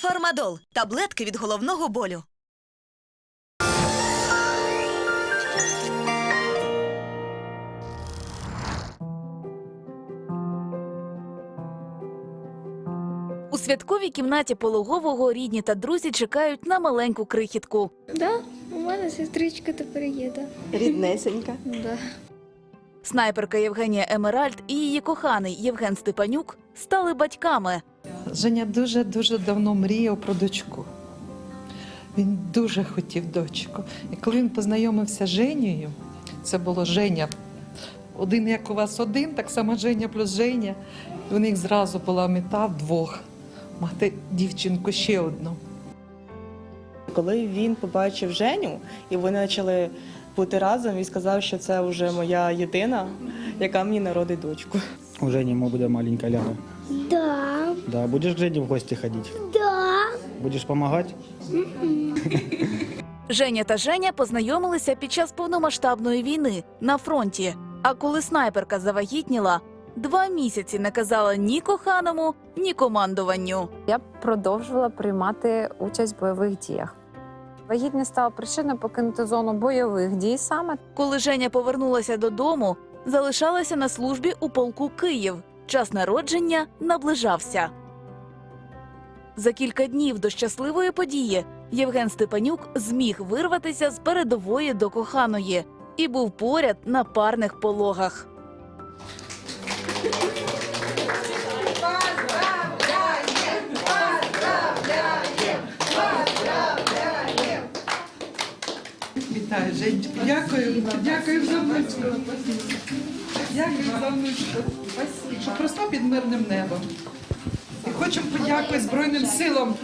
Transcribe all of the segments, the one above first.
Фармадол таблетки від головного болю. У святковій кімнаті пологового рідні та друзі чекають на маленьку крихітку. Да, у мене сестричка тепер є, да. Ріднесенька. да. Снайперка Євгенія Емеральд і її коханий Євген Степанюк стали батьками. Женя дуже дуже давно мріяв про дочку. Він дуже хотів дочку. І коли він познайомився з Женєю, це було Женя. Один як у вас один, так само Женя плюс Женя. І у них зразу була мета вдвох мати дівчинку ще одну. Коли він побачив Женю, і вони почали бути разом, і сказав, що це вже моя єдина, яка мені народить дочку. У Жені мо буде маленька ляга. Да, Да, будеш к Жені в гості ходити? да. Будеш допомагати? Женя та Женя познайомилися під час повномасштабної війни на фронті. А коли снайперка завагітніла, два місяці не казала ні коханому, ні командуванню. Я продовжувала приймати участь в бойових діях. Вагітність стала причиною покинути зону бойових дій саме. Коли Женя повернулася додому, залишалася на службі у полку Київ. Час народження наближався. За кілька днів до щасливої події Євген Степанюк зміг вирватися з передової до коханої і був поряд на парних пологах. Дякую, дякую за внучку. Дякую за внучку. Що просто під мирним небом. І хочемо подякувати Збройним силам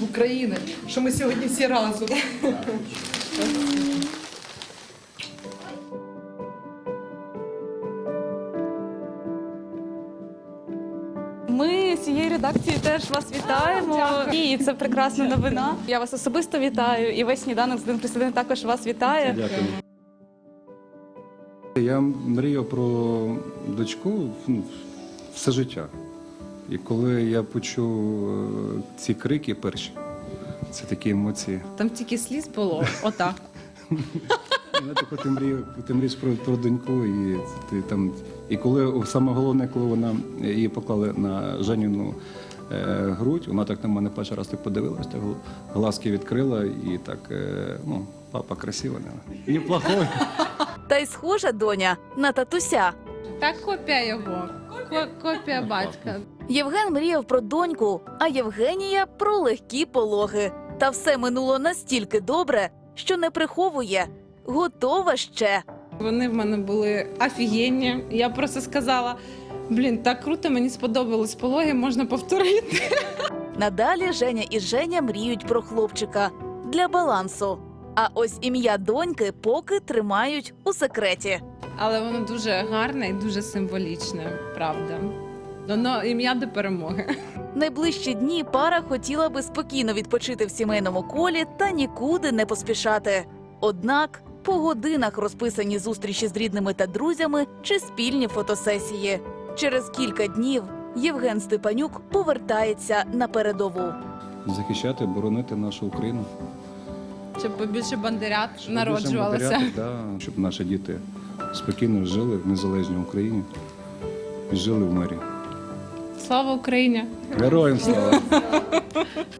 України, що ми сьогодні всі разом. Ми з цієї редакції теж вас вітаємо. І це прекрасна новина. Я вас особисто вітаю. І весь сніданок з 1 плюс 1 також вас вітає. Дякую. Я мріяв про дочку ну, все життя. І коли я почув е, ці крики перші, це такі емоції. Там тільки сліз було, отак. Ти мріяв, ти мрієш про, про доньку, і ти там. І коли саме головне, коли вона її поклали на Женіну е, грудь, вона так на мене перший раз так подивилась, так глазки відкрила і так, е, ну, папа красивий. да. Неплохой. Та й схожа доня на татуся. Так копія його. Ко- Копія батька. Євген мріяв про доньку, а Євгенія про легкі пологи. Та все минуло настільки добре, що не приховує. Готова ще. Вони в мене були офігенні. Я просто сказала: блін, так круто, мені сподобались пологи, можна повторити. Надалі Женя і Женя мріють про хлопчика для балансу. А ось ім'я доньки поки тримають у секреті. Але воно дуже гарне і дуже символічне, правда. Воно ім'я до перемоги. Найближчі дні пара хотіла би спокійно відпочити в сімейному колі та нікуди не поспішати. Однак по годинах розписані зустрічі з рідними та друзями чи спільні фотосесії. Через кілька днів Євген Степанюк повертається на передову. Захищати, боронити нашу Україну. Щоб побільше бандерят Щоб народжувалося. більше матеріалу, да, щоб наші діти спокійно жили в незалежній Україні і жили в мирі. Слава Україні! Героям слава!